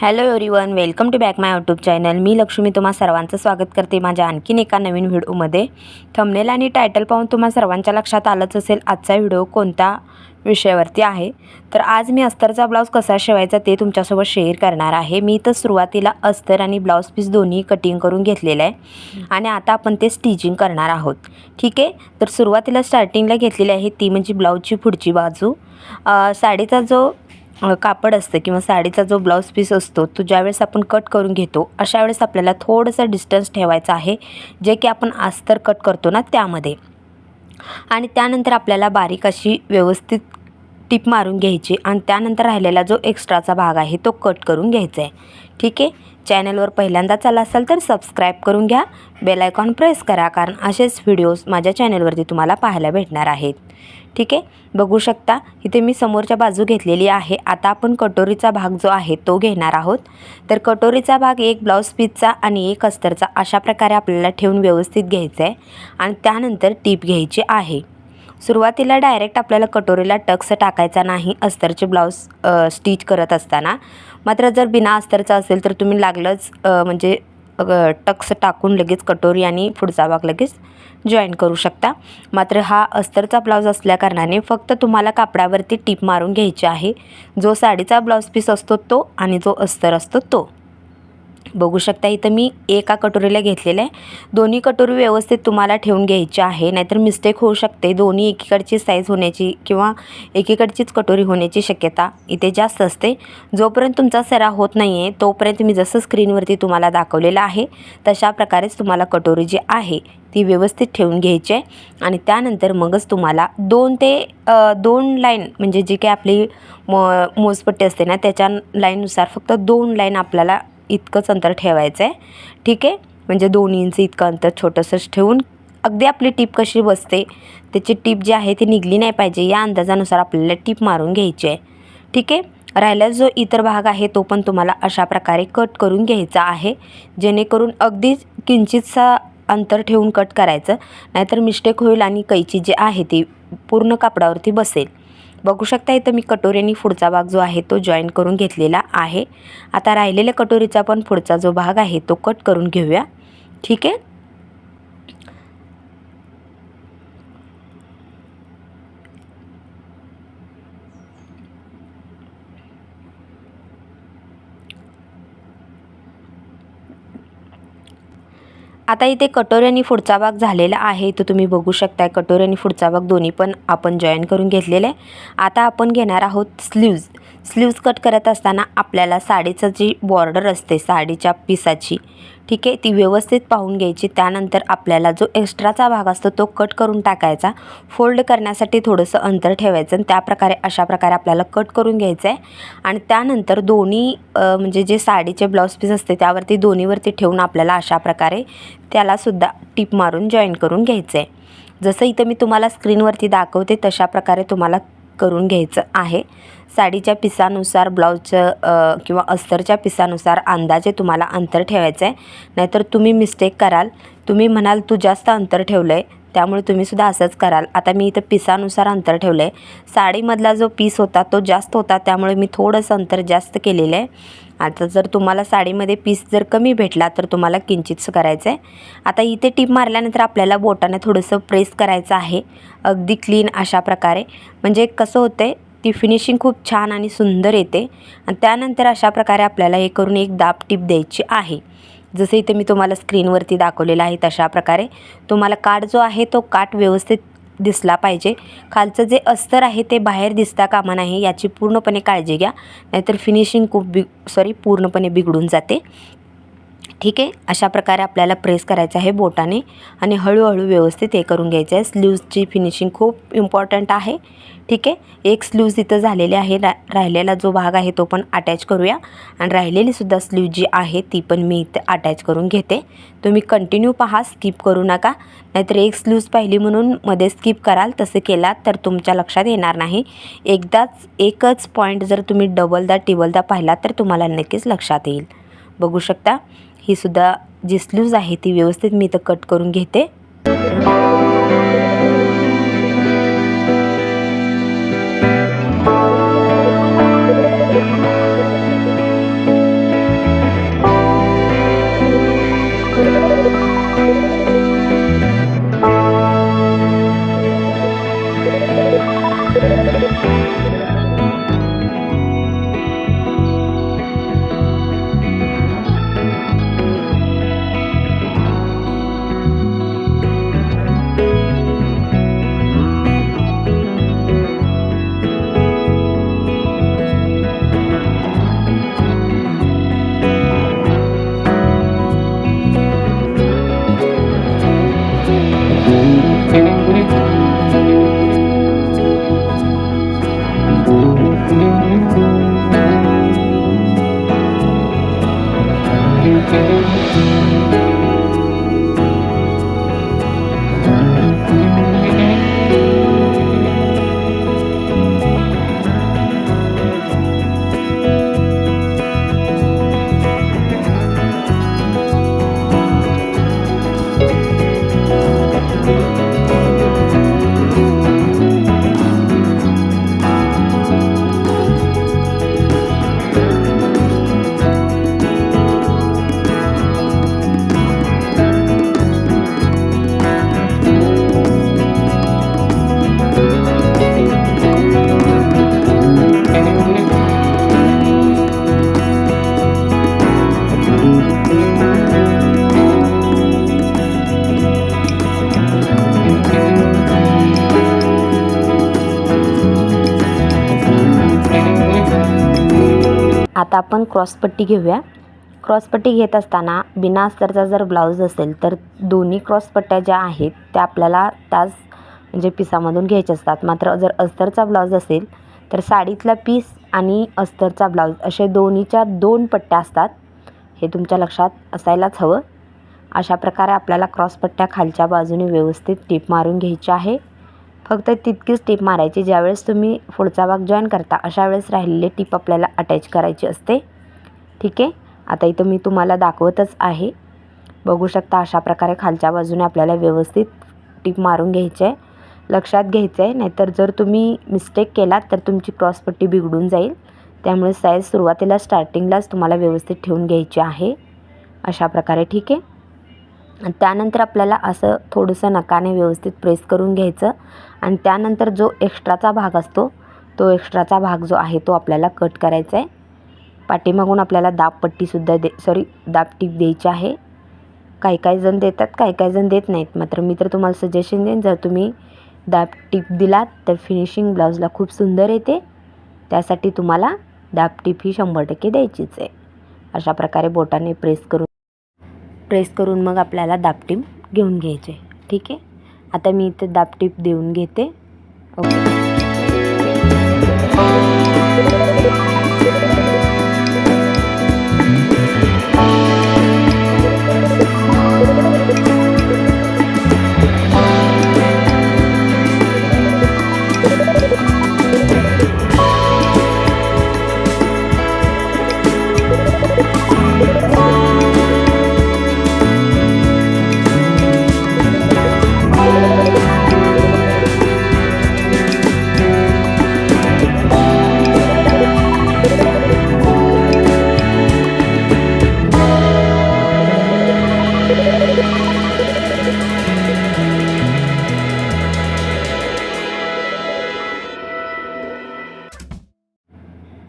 Hello everyone welcome to back my YouTube channel मी लक्ष्मी तुम्हा सर्वांचं स्वागत करते माझ्या आणखीन एका नवीन व्हिडिओमध्ये. थंबनेल आणि टायटल पाहून तुम्हा सर्वांच्या लक्षात आलंच असेल आजचा व्हिडिओ कोणत्या विषयावरती आहे. तर आज मी अस्तरचा ब्लाऊज कसा शिवायचा ते तुमच्यासोबत शेअर करणार आहे. मी तर सुरुवातीला अस्तर आणि ब्लाऊज पीस दोन्ही कटिंग करून घेतलेलं आहे. आणि आता आपण ते स्टिचिंग करणार आहोत. ठीक आहे? तर सुरुवातीला स्टार्टिंगला घेतलेली आहे ती म्हणजे ब्लाऊजची पुढची बाजू. साडीचा जो कापड असतं किंवा साडीचा जो ब्लाऊज पीस असतो तो ज्यावेळेस आपण कट करून घेतो अशा वेळेस आपल्याला थोडंसं डिस्टन्स ठेवायचं आहे जे की आपण अस्तर कट करतो ना त्यामध्ये. आणि त्यानंतर आपल्याला बारीक अशी व्यवस्थित टिप मारून घ्यायची आणि त्यानंतर राहिलेला जो एक्स्ट्राचा भाग आहे तो कट करून घ्यायचा आहे. ठीक आहे? चॅनलवर पहिल्यांदाच आला असाल तर सबस्क्राईब करून घ्या बेल आयकॉन प्रेस करा कारण असेच व्हिडिओज माझ्या चॅनलवरती तुम्हाला पाहायला भेटणार आहेत. ठीक आहे? बघू शकता इथे मी समोरच्या बाजू घेतलेली आहे. आता आपण कटोरीचा भाग जो आहे तो घेणार आहोत. तर कटोरीचा भाग एक ब्लाऊज पीसचा आणि एक अस्तरचा अशा प्रकारे आपल्याला ठेवून व्यवस्थित घ्यायचा आहे आणि त्यानंतर टीप घ्यायची आहे. सुरुवातीला डायरेक्ट आपल्याला कटोरीला टक्स टाकायचा नाही अस्तरचे ब्लाऊज स्टिच करत असताना. मात्र जर बिना अस्तरचा असेल तर तुम्ही लागलंच म्हणजे टक्स टाकून लगेच कटोरी आणि पुढचा भाग लगेच जॉईन करू शकता. मात्र हा अस्तरचा ब्लाऊज असल्याकारणाने फक्त तुम्हाला कापडावरती टीप मारून घ्यायची आहे. जो साडीचा ब्लाऊज पीस असतो तो आणि जो अस्तर असतो तो. बघू शकता इथं मी एका कटोरीला घेतलेलं आहे. दोन्ही कटोरी व्यवस्थित तुम्हाला ठेवून घ्यायची आहे नाहीतर मिस्टेक होऊ शकते. दोन्ही एकीकडची साईज होण्याची किंवा एकीकडचीच कटोरी होण्याची शक्यता इथे जास्त असते. जोपर्यंत तुमचा सराव होत नाही आहे तोपर्यंत मी जसं स्क्रीनवरती तुम्हाला दाखवलेलं आहे तशा प्रकारेच तुम्हाला कटोरी जी आहे ती व्यवस्थित ठेवून घ्यायची आहे. आणि त्यानंतर मगच तुम्हाला दोन ते दोन लाईन म्हणजे जी काही आपली म मोजपट्टी असते ना त्याच्या लाईननुसार फक्त दोन लाईन आपल्याला इतकंच अंतर ठेवायचं आहे. ठीक आहे? म्हणजे दोन इंच इतकं अंतर छोटंसंच ठेवून अगदी आपली टीप कशी बसते त्याची टीप जी आहे ती निघली नाही पाहिजे या अंदाजानुसार आपल्याला टीप मारून घ्यायची आहे. ठीक आहे? राहिला जो इतर भाग आहे तो पण तुम्हाला अशा प्रकारे कट करून घ्यायचा आहे जेणेकरून अगदीच किंचितसा अंतर ठेवून कट करायचं नाहीतर मिस्टेक होईल आणि कैची जी आहे ती पूर्ण कापडावरती बसेल. बघू शकता इथं मी कटोरीने पुढचा भाग जो आहे तो जॉईन करून घेतलेला आहे. आता राहिलेल्या कटोरीचा पण पुढचा जो भाग आहे तो कट करून घेऊया. ठीक आहे? आता इथे कटोरी आणि पुढचा भाग झालेला आहे तो तुम्ही बघू शकताय कटोरी आणि पुढचा भाग दोन्ही पण आपण जॉईन करून घेतलेले आहे. आता आपण घेणार आहोत स्लीव्ज स्लीव्ज कट करत असताना आपल्याला साडीचं जी बॉर्डर असते साडीच्या पिसाची ठीक आहे ती व्यवस्थित पाहून घ्यायची. त्यानंतर आपल्याला जो एक्स्ट्राचा भाग असतो तो कट करून टाकायचा. फोल्ड करण्यासाठी थोडंसं अंतर ठेवायचं आणि त्याप्रकारे अशा प्रकारे आपल्याला कट करून घ्यायचं आहे आणि त्यानंतर दोन्ही म्हणजे जे साडीचे ब्लाऊज पीस असते त्यावरती दोन्हीवरती ठेवून आपल्याला अशा प्रकारे त्यालासुद्धा टिप मारून जॉईन करून घ्यायचं आहे जसं इथं मी तुम्हाला स्क्रीनवरती दाखवते तशा प्रकारे तुम्हाला करून घ्यायचं आहे. साडीच्या पिसानुसार ब्लाऊजचं किंवा अस्तरच्या पिसानुसार अंदाजे तुम्हाला अंतर ठेवायचं आहे. नाहीतर तुम्ही मिस्टेक कराल. तुम्ही म्हणाल तू जास्त अंतर ठेवलं आहे त्यामुळे तुम्हीसुद्धा असंच कराल. आता मी इथं पिसानुसार अंतर ठेवलं आहे साडीमधला जो पीस होता तो जास्त होता. त्यामुळे मी थोडंसं अंतर जास्त केलेलं आहे. आता जर तुम्हाला साडीमध्ये पीस जर कमी भेटला तर तुम्हाला किंचितच करायचं आहे आता इथे टीप मारल्यानंतर आपल्याला बोटाने थोडंसं प्रेस करायचं आहे. अगदी क्लीन अशा प्रकारे. म्हणजे कसं होतं आहे ती फिनिशिंग खूप छान आणि सुंदर येते. आणि त्यानंतर अशा प्रकारे आपल्याला हे करून एक दाब टीप द्यायची आहे. जसं इथे मी तुम्हाला स्क्रीनवरती दाखवलेलं आहे तशा प्रकारे. तुम्हाला काठ जो आहे तो काठ व्यवस्थित दिसला पाहिजे. खालचं जे अस्तर आहे ते बाहेर दिसता कामा नाही याची पूर्णपणे काळजी घ्या. नाहीतर फिनिशिंग खूप बिग सॉरी पूर्णपणे बिघडून जाते. ठीक आहे? अशा प्रकारे आपल्याला प्रेस करायचं आहे बोटाने. आणि हळूहळू व्यवस्थित हे करून घ्यायचं आहे. स्लीव्जची फिनिशिंग खूप इम्पॉर्टंट आहे. ठीक आहे? एक स्लीव्ज इथं झालेली आहे. रा राहिलेला जो भाग आहे तो पण अटॅच करूया. आणि राहिलेलीसुद्धा स्लीव जी आहे ती पण मी इथं अटॅच करून घेते. तुम्ही कंटिन्यू पहा स्किप करू नका. नाहीतर एक स्लीव्ज पाहिली म्हणून मध्ये स्किप कराल तसं केलात तर तुमच्या लक्षात येणार नाही. एकदाच एकच पॉईंट जर तुम्ही डबलदा टिबलदा पाहिलात तर तुम्हाला नक्कीच लक्षात येईल. बघू शकता? ही सुद्धा जी स्लीव्ज आहे ती व्यवस्थित मी इथं कट करून घेते. आता आपण क्रॉसपट्टी घेऊया. क्रॉसपट्टी घेत असताना बिना अस्तरचा जर ब्लाऊज असेल तर दोन्ही क्रॉसपट्ट्या ज्या आहेत त्या आपल्याला त्याच म्हणजे पिसामधून घ्यायच्या असतात. मात्र जर अस्तरचा ब्लाऊज असेल तर साडीतला पीस आणि अस्तरचा ब्लाऊज असे दोन्हीच्या दोन पट्ट्या असतात. हे तुमच्या लक्षात असायलाच हवं. अशा प्रकारे आपल्याला क्रॉसपट्ट्या खालच्या बाजूने व्यवस्थित टीप मारून घ्यायची आहे. फक्त तितकीच टीप मारायची ज्यावेळेस तुम्ही पुढचा भाग जॉईन करता अशा वेळेस राहिलेले टीप आपल्याला अटॅच करायची असते. ठीक? आहे आता इथं मी तुम्हाला दाखवतच आहे. बघू शकता अशा प्रकारे खालच्या बाजूने आपल्याला व्यवस्थित टीप मारून घ्यायची आहे. लक्षात घ्यायचं आहे नाहीतर जर तुम्ही मिस्टेक केलात तर तुमची क्रॉसपट्टी बिघडून जाईल. त्यामुळे साईज सुरुवातीला स्टार्टिंगलाच तुम्हाला व्यवस्थित ठेवून घ्यायची आहे. अशा प्रकारे ठीक? आहे त्यानंतर आपल्याला असं थोडंसं नकाने व्यवस्थित प्रेस करून घ्यायचं. आणि त्यानंतर जो एक्स्ट्राचा भाग असतो तो एक्स्ट्राचा भाग जो आहे तो आपल्याला कट करायचा आहे. पाठीमागून आपल्याला दाबपट्टीसुद्धा दे सॉरी दाब टीप द्यायची आहे. काही काही जण देतात काही काही जण देत नाहीत. मात्र मी तर तुम्हाला सजेशन देईन जर तुम्ही दाब टीप दिलात तर फिनिशिंग ब्लाऊजला खूप सुंदर येते. त्यासाठी तुम्हाला दाब टीप ही शंभर टक्के द्यायचीच आहे. अशा प्रकारे बोटाने प्रेस करून प्रेस करून मग आपल्याला दाबटीप घेऊन घ्यायचे. ठीक आहे? आता मी इथे दाबटीप देऊन घेते. ओके.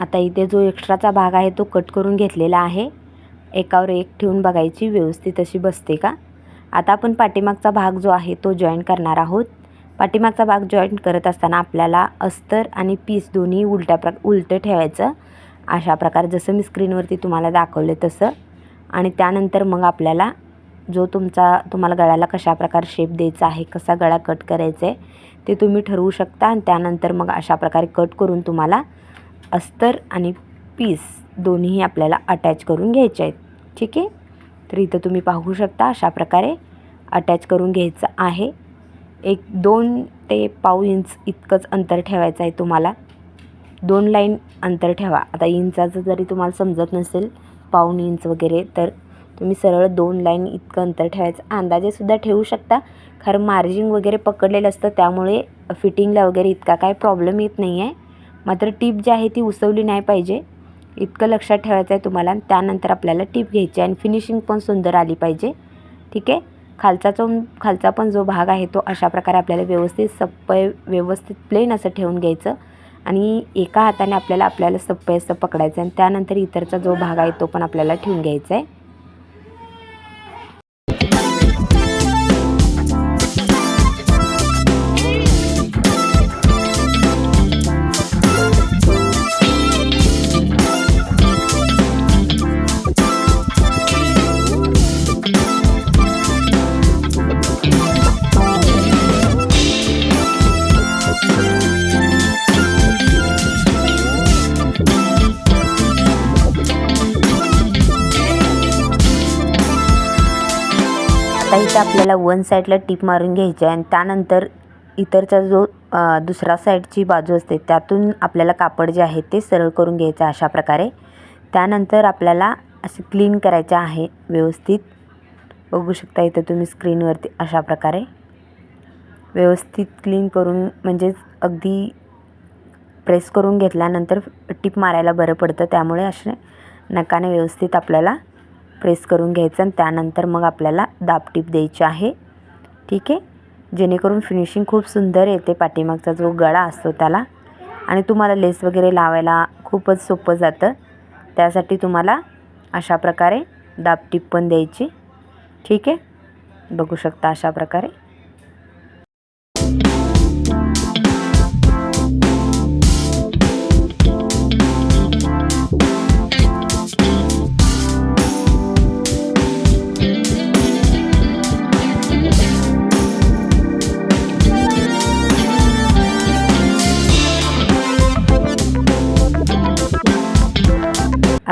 आता इथे जो एक्स्ट्राचा भाग आहे तो कट करून घेतलेला आहे. एकावर एक ठेवून बघायची व्यवस्थित अशी बसते का? आता आपण पाठीमागचा भाग जो आहे तो जॉईन करणार आहोत. पाठीमागचा भाग जॉईंट करत असताना आपल्याला अस्तर आणि पीस दोन्ही उलट्या प्र उलटं ठेवायचं. अशा प्रकारे जसं मी स्क्रीनवरती तुम्हाला दाखवले तसं. आणि त्यानंतर मग आपल्याला जो तुमचा तुम्हाला गळ्याला कशा प्रकारे शेप द्यायचा आहे कसा गळा कट करायचा आहे ते तुम्ही ठरवू शकता. आणि त्यानंतर मग अशा प्रकारे कट करून तुम्हाला अस्तर आणि पीस दोन्हीही आपल्याला अटॅच करून घ्यायचे आहेत. ठीक आहे? तर इथं तुम्ही पाहू शकता अशा प्रकारे अटॅच करून घ्यायचं आहे. एक दोन ते पाव इंच इतकंच अंतर ठेवायचं आहे तुम्हाला. दोन लाईन अंतर ठेवा. आता इंचाचं जरी तुम्हाला समजत नसेल पाऊण इंच वगैरे तर तुम्ही सरळ दोन लाईन इतकं अंतर ठेवायचं. अंदाजेसुद्धा ठेवू शकता. खरं मार्जिंग वगैरे पकडलेलं असतं त्यामुळे फिटिंगला वगैरे इतका काय प्रॉब्लेम येत नाही आहे मात्र टीप जी आहे ती उसवली नाही पाहिजे. इतकं लक्षात ठेवायचं आहे तुम्हाला त्यानंतर आपल्याला टीप घ्यायची आणि फिनिशिंग पण सुंदर आली पाहिजे. ठीक आहे? खालचा जो खालचा पण जो भाग आहे तो अशा प्रकारे आपल्याला व्यवस्थित सप्पय व्यवस्थित प्लेन असं ठेवून घ्यायचं. आणि एका हाताने आपल्याला आपल्याला सप्पय असं पकडायचं आणि त्यानंतर इतरचा जो भाग आहे तो पण आपल्याला ठेवून घ्यायचा आहे. आता इथे आपल्याला वन साईडला टीप मारून घ्यायची आहे आणि त्यानंतर इतरचा जो दुसरा साईडची बाजू असते त्यातून आपल्याला कापड जे आहे ते सरळ करून घ्यायचं अशा प्रकारे. त्यानंतर आपल्याला असं क्लीन करायचं आहे व्यवस्थित. बघू शकता इथं तुम्ही स्क्रीनवरती अशा प्रकारे. व्यवस्थित क्लीन करून म्हणजेच अगदी प्रेस करून घेतल्यानंतर टीप मारायला बरं पडतं त्यामुळे असे नकाने व्यवस्थित आपल्याला प्रेस करून घ्यायचं आणि त्यानंतर मग आपल्याला दाब टीप द्यायची आहे. ठीक आहे? जेणेकरून फिनिशिंग खूप सुंदर येते पाठीमागचा जो गळा असतो त्याला. आणि तुम्हाला लेस वगैरे लावायला खूपच सोपं जातं. त्यासाठी तुम्हाला अशा प्रकारे दाब टीप पण द्यायची. ठीक आहे? बघू शकता अशा प्रकारे.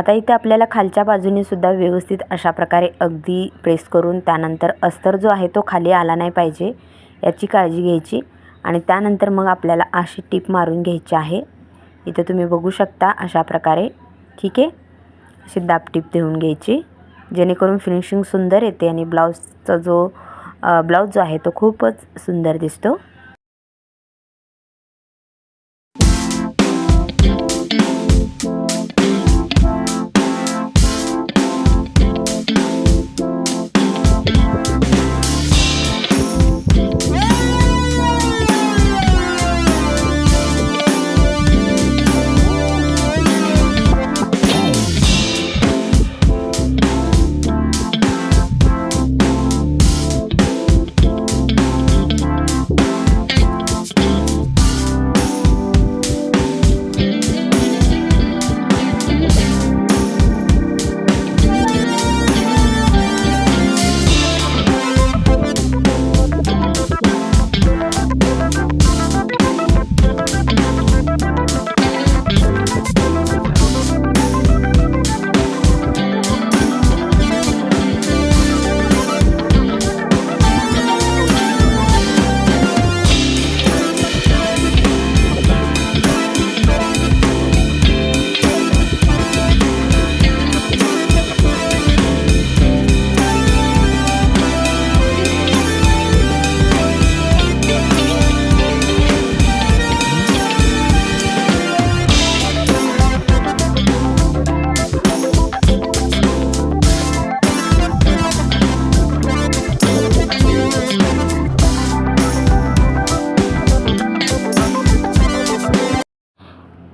आता इथे आपल्याला खालच्या बाजूने सुद्धा व्यवस्थित अशा प्रकारे अगदी प्रेस करून त्यानंतर अस्तर जो आहे तो खाली आला नाही पाहिजे याची काळजी घ्यायची. आणि त्यानंतर मग आपल्याला अशी टीप मारून घ्यायची आहे. इथं तुम्ही बघू शकता अशा प्रकारे. ठीक आहे? अशी दाब टीप देऊन घ्यायची. जेणेकरून फिनिशिंग सुंदर येते आणि ब्लाऊजचा जो ब्लाऊज जो आहे तो खूपच सुंदर दिसतो.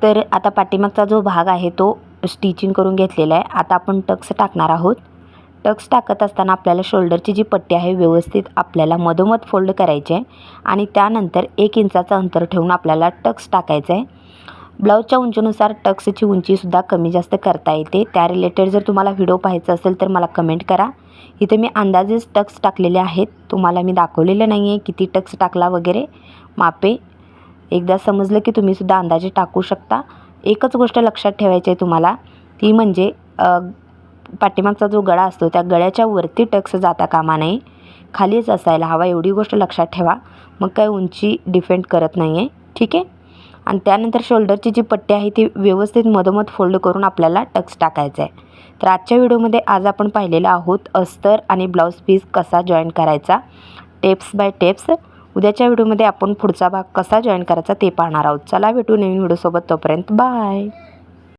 तर आता पाठीमागचा जो भाग आहे तो स्टिचिंग करून घेतलेला आहे. आता आपण टक्स टाकणार आहोत. टक्स टाकत असताना आपल्याला शोल्डरची जी पट्टी आहे व्यवस्थित आपल्याला मधोमध फोल्ड करायची आहे. आणि त्यानंतर एक इंचाचं अंतर ठेवून आपल्याला टक्स टाकायचं आहे. ब्लाऊजच्या उंचीनुसार टक्सची उंचीसुद्धा कमी जास्त करता येते. त्या रिलेटेड जर तुम्हाला व्हिडिओ पाहायचा असेल तर मला कमेंट करा. इथे मी अंदाजेच टक्स टाकलेले आहेत. तुम्हाला मी दाखवलेलं नाही आहे किती टक्स टाकला वगैरे. मापे एकदा समजलं की तुम्हीसुद्धा अंदाजे टाकू शकता. एकच गोष्ट लक्षात ठेवायची आहे तुम्हाला ती म्हणजे पाठीमागचा जो गळा असतो त्या गळ्याच्या वरती टक्स जाता कामा नये. खालीच असायला हवा एवढी गोष्ट लक्षात ठेवा. मग काय उंची डिफेंड करत नाही आहे ठीक आहे? आणि त्यानंतर शोल्डरची जी पट्टी आहे ती व्यवस्थित मधोमध फोल्ड करून आपल्याला टक्स टाकायचा आहे. तर आजच्या व्हिडिओमध्ये आज आपण पाहिलेलं आहोत अस्तर आणि ब्लाऊज पीस कसा जॉईन करायचा. Tapes by tapes. उद्याच्या व्हिडिओमध्ये आपण पुढचा भाग कसा जॉईन करायचा ते पाहणार आहोत. चला भेटू नवीन व्हिडिओसोबत तोपर्यंत बाय